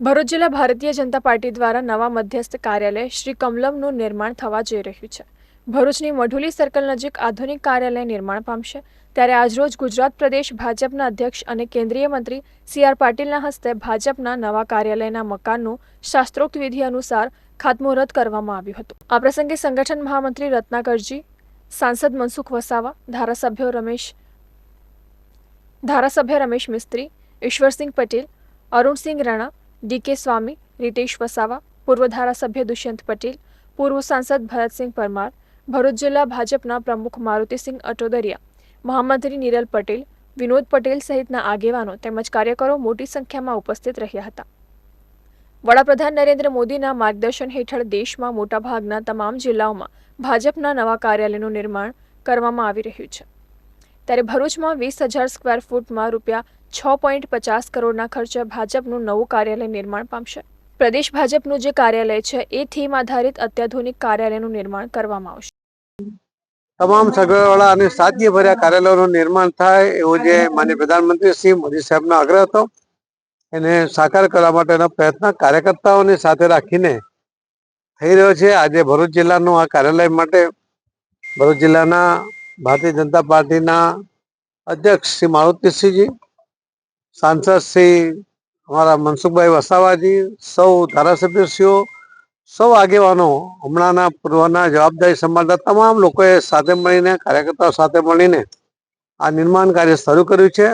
ભરૂચ જિલ્લા ભારતીય જનતા પાર્ટી દ્વારા નવા મધ્યસ્થ કાર્યાલય શ્રી કમલમનું નિર્માણ થવા જઈ રહ્યું છે. ભરૂચની મઢુલી સર્કલ નજીક આધુનિક કાર્યાલય નિર્માણ પામશે. ત્યારે આજરોજ ગુજરાત પ્રદેશ ભાજપના અધ્યક્ષ અને કેન્દ્રીય મંત્રી સી આર પાટીલના હસ્તે ભાજપના નવા કાર્યાલયના મકાનનું શાસ્ત્રોક્ત વિધિ અનુસાર ખાતમુહૂર્ત કરવામાં આવ્યું હતું. આ પ્રસંગે સંગઠન મહામંત્રી રત્નાકરજી, સાંસદ મનસુખ વસાવા, ધારાસભ્યો રમેશ, ધારાસભ્ય રમેશ મિસ્ત્રી, ઈશ્વરસિંહ પટેલ, અરુણસિંહ રાણા ડીકે સ્વામી રીતેશ વસાવા પૂર્વ ધારાસભ્ય દુષ્યંત પટેલ પૂર્વ સાંસદ ભરતસિંહ પરમાર ભરૂચ જિલ્લા ભાજપના પ્રમુખ મારુતિસિંહ અટોદરિયા મહામંત્રી નિરલ પટેલ વિનોદ પટેલ સહિતના આગેવાનો તેમજ કાર્યકરો મોટી સંખ્યામાં ઉપસ્થિત રહ્યા હતા. વડાપ્રધાન નરેન્દ્ર મોદીના માર્ગદર્શન હેઠળ દેશમાં મોટાભાગના તમામ જિલ્લાઓમાં ભાજપના નવા કાર્યાલયનું નિર્માણ કરવામાં આવી રહ્યું છે. ત્યારે ભરૂચમાં વીસ હજાર સ્ક્વેર ફૂટમાં રૂપિયા છ પોઈન્ટ પચાસ કરોડના ખર્ચે ભાજપનું નવું કાર્યાલય નિર્માણ પામશે. પ્રદેશ ભાજપનું જે કાર્યાલય છે, એ થીમ આધારિત અત્યાધુનિક કાર્યાલયનું નિર્માણ કરવામાં આવશે. તમામ સગવડવાળા અને સાધ્યભર્યા કાર્યાલયોનું નિર્માણ થાય એવો જે માન્ય પ્રધાનમંત્રી શ્રી મોદી સાહેબનો આગ્રહ હતો, એને સાકાર કરવા માટેનો પ્રયત્ન કાર્યકર્તાઓને સાથે રાખીને થઈ રહ્યો છે. આજે ભરૂચ જિલ્લાનું આ કાર્યાલય માટે ભરૂચ જિલ્લાના ભારતીય જનતા પાર્ટીના અધ્યક્ષ શ્રી મારુતિસિંહજી સાંસદ શ્રી અમારા મનસુખભાઈ વસાવાજી, સૌ ધારાસભ્યશ્રીઓ, સૌ આગેવાનો, હમણાંના પૂર્વના જવાબદારી સંભાળતા તમામ લોકોએ સાથે મળીને, કાર્યકર્તાઓ સાથે મળીને આ નિર્માણ કાર્ય શરૂ કર્યું છે.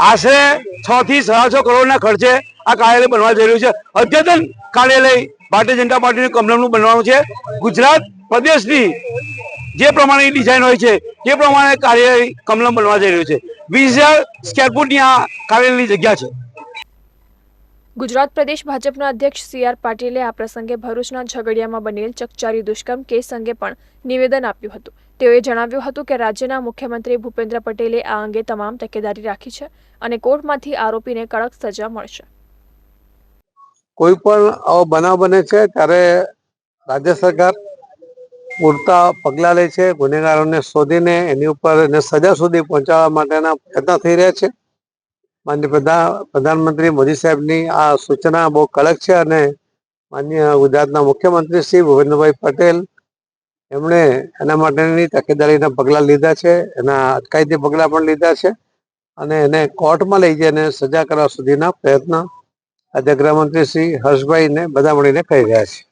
આશરે છ થી સાડા છ કરોડના ખર્ચે આ કાર્યાલય બનવા જઈ રહ્યું છે. અદ્યતન કાર્યાલય ભારતીય જનતા પાર્ટીનું કમલમનું બનવાનું છે. ગુજરાત પ્રદેશની જે પ્રમાણેની ડિઝાઇન હોય છે, તે પ્રમાણે કાર્યાલય કમલમ બનવા જઈ રહ્યું છે. વીસ હજાર આ કાર્યાલયની જગ્યા છે. ગુજરાત પ્રદેશ ભાજપના અધ્યક્ષ સી આર પાટીલે આ પ્રસંગે ભરૂચના ઝઘડિયામાં બનેલ ચકચારી દુષ્કર્મ કેસ અંગે પણ નિવેદન આપ્યું હતું. તેઓએ જણાવ્યું હતું કે રાજ્યના મુખ્યમંત્રી ભૂપેન્દ્ર પટેલે આ અંગે તમામ તકેદારી રાખી છે અને કોર્ટમાંથી આરોપીને કડક સજા મળશે. કોઈ પણ આવો બનાવ બને છે ત્યારે રાજ્ય સરકાર પૂરતા પગલાં લે છે, ગુનેગારોને શોધીને એની ઉપર એને સજા સુધી પહોંચાડવા માટેના પ્રયત્ન થઈ રહ્યા છે. માન્ય પ્રધાન પ્રધાનમંત્રી મોદી સાહેબની આ સૂચના બહુ કડક છે અને માન્ય ગુજરાતના મુખ્યમંત્રી શ્રી ભૂપેન્દ્રભાઈ પટેલ એમણે એના માટેની તકેદારીના પગલાં લીધા છે, એના અટકાયતી પગલાં પણ લીધા છે અને એને કોર્ટમાં લઈ જઈને સજા કરવા સુધીના પ્રયત્ન આજે ગૃહમંત્રી શ્રી હર્ષભાઈને બધા મળીને કરી રહ્યા છે.